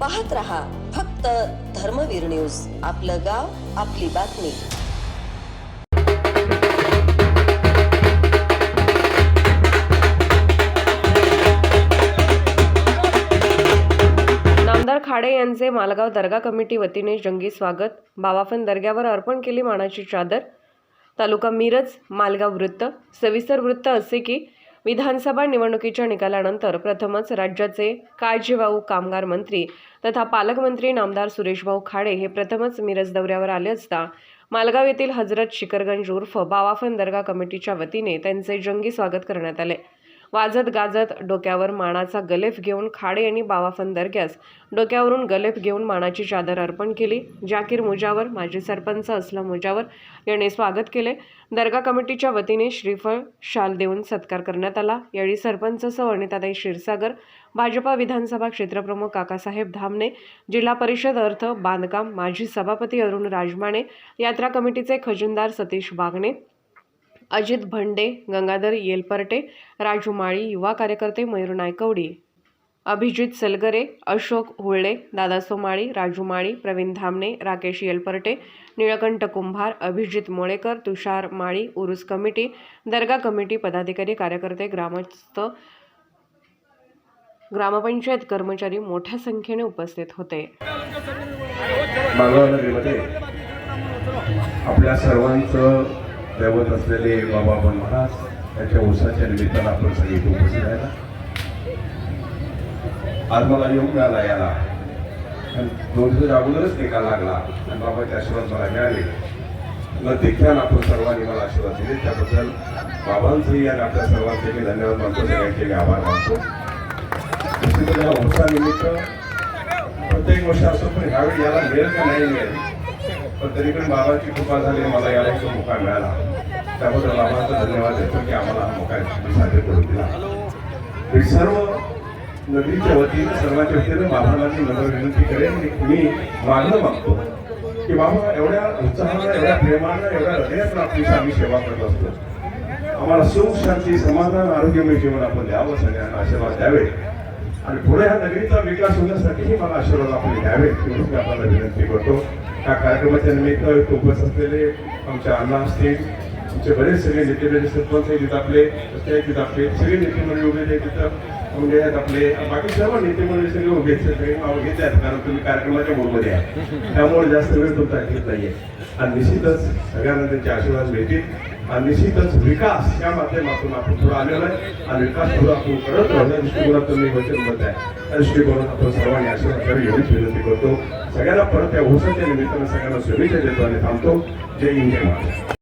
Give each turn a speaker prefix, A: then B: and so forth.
A: पाहत रहा फक्त धर्मवीर न्यूज. आपलं गाव आपली बातमी.
B: नामदार खाडे यांचे मालगाव दर्गा कमिटी वतीने जंगी स्वागत. बाबाफन दर्ग्यावर अर्पण केली मानाची चादर. तालुका मिरज मालगाव वृत्त. सविस्तर वृत्त असे की विधानसभा निवडणुकीच्या निकालानंतर प्रथमच राज्याचे काळजीवाहू कामगार मंत्री तथा पालकमंत्री नामदार सुरेशभाऊ खाडे हे प्रथमच मिरज दौऱ्यावर आले असता मालगाव येथील हजरत शिकरगंज उर्फ बावाफन दर्गा कमिटीच्या वतीने त्यांचे जंगी स्वागत करण्यात आले. वाजत गाजत डोक्यावर मानाचा गलेफ घेऊन खाडे यांनी बावाफन दर्ग्यास डोक्यावरून गलेफ घेऊन मानाची चादर अर्पण केली. जाकीर मुजावर माजी सरपंच असलम मुजावर यांनी स्वागत केले. दर्गा कमिटीच्या वतीने श्रीफळ शाल देऊन सत्कार करण्यात आला. यावेळी सरपंच सवर्णिताताई क्षीरसागर भाजपा विधानसभा क्षेत्रप्रमुख काकासाहेब धामणे जिल्हा परिषद अर्थ बांधकाम माजी सभापती अरुण राजमाने यात्रा कमिटीचे खजिनदार सतीश बागणे अजित भंडे गंगाधर येलपर्टे राजू माळी युवा कार्यकर्ते मयूर नायकवडी अभिजित सलगरे अशोक हुळ्ळे दादासो माळी राजू माळी प्रवीण धामणे राकेश येलपर्टे निळकंठ कुंभार अभिजित मोळेकर तुषार माळी उरुस कमिटी दर्गा कमिटी पदाधिकारी कार्यकर्ते ग्रामस्थ ग्रामपंचायत कर्मचारी मोठ्या संख्येने उपस्थित होते.
C: आपल्या सर्वांचं दैवत असलेले बाबा पण महाराज त्याच्या उसाच्या निमित्तानं आपण सगळे उपस्थित राहिला. आज मला येऊन मिळाला याला. दोन दिवस अगोदरच निकाल लागला आणि बाबाचे आशीर्वाद मला मिळाले. न देखील आपण सर्वांनी मला आशीर्वाद दिले. त्याबद्दल बाबांचंही आणि आपल्या सर्वांचे मी धन्यवाद मानतो. सगळ्यांचे मी आभार मानतो. उत्साहानिमित्त प्रत्येक वर्ष असतो पण ह्यावेळी याला मिळेल का नाही मिळेल? पण तरी पण बाबाची कृपा झाली मला याला एक मोका मिळाला. त्याबद्दल बाबांचा धन्यवाद देतो की आम्हाला हा मोका साजरे करून दिला. मी सर्व नगरीच्या वतीने सर्वांच्या वतीने बाबांना मी नम्र विनंती करेन मी मागणं मागतो की बाबा एवढ्या उत्साहानं एवढ्या प्रेमानं एवढ्या हृदयात आपली आम्ही सेवा करत असतो. आम्हाला सुख शांती समाधान आरोग्यमय जीवन आपण द्यावं सगळ्यांना आशीर्वाद द्यावे. आणि पुढे ह्या नगरीचा विकास होण्यासाठीही मला आशीर्वाद आपण द्यावेत एवढीच मी आपल्याला विनंती करतो. या कार्यक्रमाच्या निमित्त उपस्थित असलेले आमच्या अण्णा असतील आमचे बरेच सगळे नेते म्हणजे सरपंच आहेत आपले रस्ते आहेत तिथं आपले सगळे नेते मंडळी उभे आहेत तिथं म्हणजे आहेत आपले बाकी सर्व नेते मंडळी सगळे उभे आहेत सगळे नाव घेत आहेत कारण तुम्ही कार्यक्रमाच्या मोडमध्ये आहात. त्यामुळे जास्त वेळ तुमचा घेत नाहीये. आणि निश्चितच सगळ्यांना त्यांचे आशीर्वाद मिळतील. आणि निश्चितच विकास या माध्यमातून आपण पुढे आलेलो आहे. आणि विकास पुढे आपण करत राहू. या दृष्टिकोनातून वचनबद्ध आहे. त्या दृष्टिकोनात आपण सर्वांनी आशीर्वाद करावी एवढीच विनंती करतो. सगळ्यांना परत त्या होसाच्या निमित्तानं सगळ्यांना शुभेच्छा देतो आणि थांबतो. जय हिंद जय महाराज